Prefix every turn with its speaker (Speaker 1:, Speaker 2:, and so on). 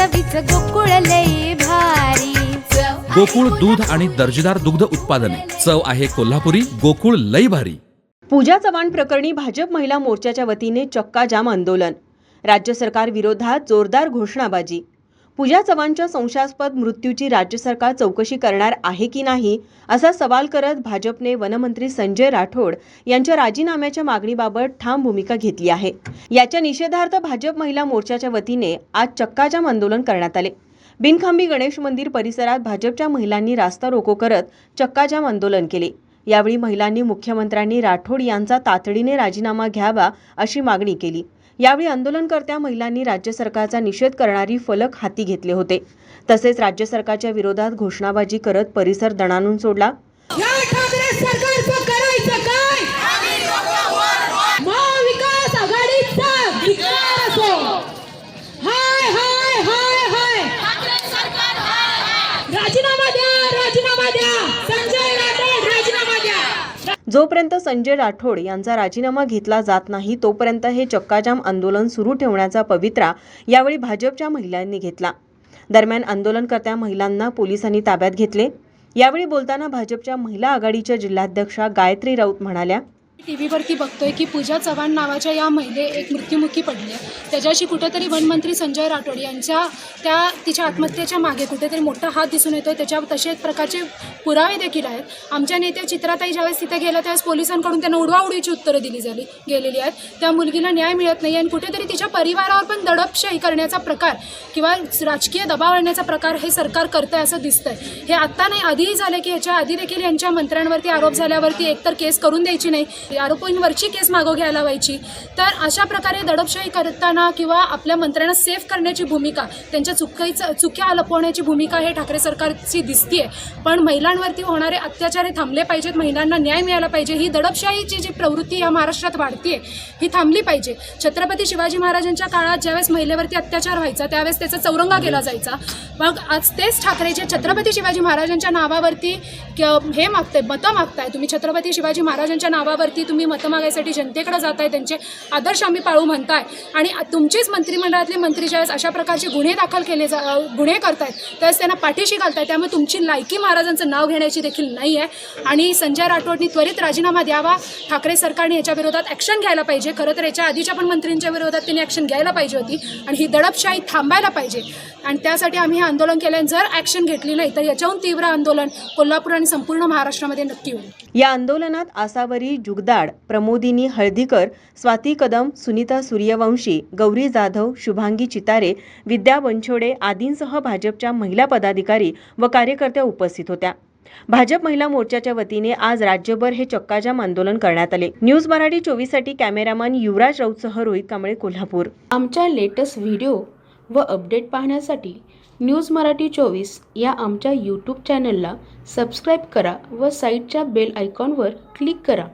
Speaker 1: चवीच गोकुळ लई भारी.
Speaker 2: गोकुळ दूध आणि दर्जेदार दुग्ध उत्पादने. चव आहे कोल्हापुरी गोकुळ लई भारी.
Speaker 3: पूजा चव्हाण प्रकरणी भाजप महिला मोर्चाच्या वतीने चक्काजाम आंदोलन. राज्य सरकार विरोधात जोरदार घोषणाबाजी. पूजा चव्हाणच्या संशयास्पद मृत्यूची राज्य सरकार चौकशी करणार आहे की नाही असा सवाल करत भाजपने वनमंत्री संजय राठोड यांच्या राजीनाम्याच्या मागणीबाबत ठाम भूमिका घेतली आहे. याच्या निषेधार्थ भाजप महिला मोर्चाच्या वतीने आज चक्काजाम आंदोलन करण्यात आले. बिनखांबी गणेश मंदिर परिसरात भाजपच्या महिलांनी रास्ता रोको करत चक्काजाम आंदोलन केले. यावेळी महिलांनी मुख्यमंत्र्यांनी राठोड यांचा तातडीने राजीनामा घ्यावा अशी मागणी केली. यावेळी आंदोलनकर्त्या महिलांनी राज्य सरकारचा निषेध करणारी फलक हाती घेतले होते. तसेच राज्य सरकारच्या विरोधात घोषणाबाजी करत परिसर दणानून सोडला
Speaker 4: या ठाकरे सरकारचं करायचं काय महाविकास आघाडीचा धिक्कार असो हाय हाय हाय हाय राजीनामा द्या राजीनामा द्या संजय राठोड राजीनामा द्या
Speaker 3: जोपर्यंत संजय राठोड यांचा राजीनामा घेतला जात नाही तोपर्यंत हे चक्काजाम आंदोलन सुरू ठेवण्याचा पवित्रा यावेळी भाजपच्या महिलांनी घेतला. दरम्यान आंदोलनकर्त्या महिलांना पोलिसांनी ताब्यात घेतले. यावेळी बोलताना भाजपच्या महिला आघाडीच्या जिल्हाध्यक्षा गायत्री राऊत म्हणाल्या
Speaker 5: टी व्हीवरती बघतोय की पूजा चव्हाण नावाच्या या महिले एक मृत्युमुखी पडली आहे. त्याच्याशी कुठेतरी वनमंत्री संजय राठोड यांच्या त्या तिच्या आत्महत्येच्या मागे कुठेतरी मोठा हात दिसून येतो त्याच्यावर तसे एक प्रकारचे पुरावे देखील आहेत. आमच्या नेत्या चित्राताई ज्यावेळेस तिथे गेल्या त्यावेळेस पोलिसांकडून त्यांना उडवाउडीची उत्तरं दिली झाली गेलेली आहेत. त्या मुलगीला न्याय मिळत नाही आणि कुठेतरी तिच्या परिवारावर पण दडपशाही करण्याचा प्रकार किंवा राजकीय दबाव आणण्याचा प्रकार हे सरकार करतं आहे असं दिसतंय. हे आत्ता नाही आधीही झालं की ह्याच्या आधी देखील यांच्या मंत्र्यांवरती आरोप झाल्यावरती एकतर केस करून द्यायची नाही आरोपींवरची केस मागो घ्यायला व्हायची तर अशा प्रकारे दडपशाही करताना किंवा आपल्या मंत्र्यांना सेफ करण्याची भूमिका त्यांच्या चुकीचं चुक्या लपवण्याची भूमिका हे ठाकरे सरकारची दिसतीये. पण महिलांवरती होणारे अत्याचार हे थांबले पाहिजेत. महिलांना न्याय मिळाला पाहिजे. ही दडपशाहीची जी प्रवृत्ती या महाराष्ट्रात वाढतीये ही थांबली पाहिजे. छत्रपती शिवाजी महाराजांच्या काळात ज्यावेळेस महिलेवरती अत्याचार व्हायचा त्यावेळेस त्याचा चौरंगा केला जायचा. मग आज तेच ठाकरे जे छत्रपती शिवाजी महाराजांच्या नावावरती क- हे मागताय मतं मागताय तुम्ही छत्रपती शिवाजी महाराजांच्या नावावरती तुम्ही मतं मागायसाठी जनतेकडे जाताय त्यांचे आदर्श आम्ही पाळू म्हणताय. आणि तुमचेच मंत्रिमंडळातले मंत्री ज्यावेळेस अशा प्रकारचे गुन्हे दाखल केले जा गुन्हे करतायत त्यावेळेस त्यांना पाठीशी घालताय त्यामुळे तुमची लायकी महाराजांचं नाव घेण्याची देखील नाही आहे. आणि संजय राठोडनी त्वरित राजीनामा द्यावा. ठाकरे सरकारने याच्या विरोधात ॲक्शन घ्यायला पाहिजे. खरं तर याच्या आधीच्या पण मंत्र्यांच्या विरोधात त्यांनी ॲक्शन घ्यायला पाहिजे होती. आणि ही दडपशाही थांबायला पाहिजे. आणि त्यासाठी आम्ही हे आंदोलन केलं जर ॲक्शन घेतली नाही तर याच्याहून तीव्र आंदोलन कोल्हापूर आणि संपूर्ण महाराष्ट्रामध्ये नक्की होईल.
Speaker 3: या आंदोलनात आसावरी जुगदाड प्रमोदिनी हळदीकर स्वाती कदम सुनीता सूर्यवंशी गौरी जाधव शुभांगी चितारे विद्या बनछोडे आदींसह भाजपच्या महिला पदाधिकारी व कार्यकर्त्या उपस्थित होत्या. भाजप महिला मोर्चाच्या वतीने आज राज्यभर हे चक्काजाम आंदोलन करण्यात आले. न्यूज मराठी चोवीससाठी कॅमेरामॅन युवराज राऊतसह रोहित कांबळे कोल्हापूर.
Speaker 6: आमच्या लेटेस्ट व्हिडिओ व अपडेट पाहण्यासाठी न्यूज मराठी चोवीस या आमच्या यूट्यूब चॅनलला सबस्क्राईब करा व साईटच्या बेल आयकॉनवर क्लिक करा.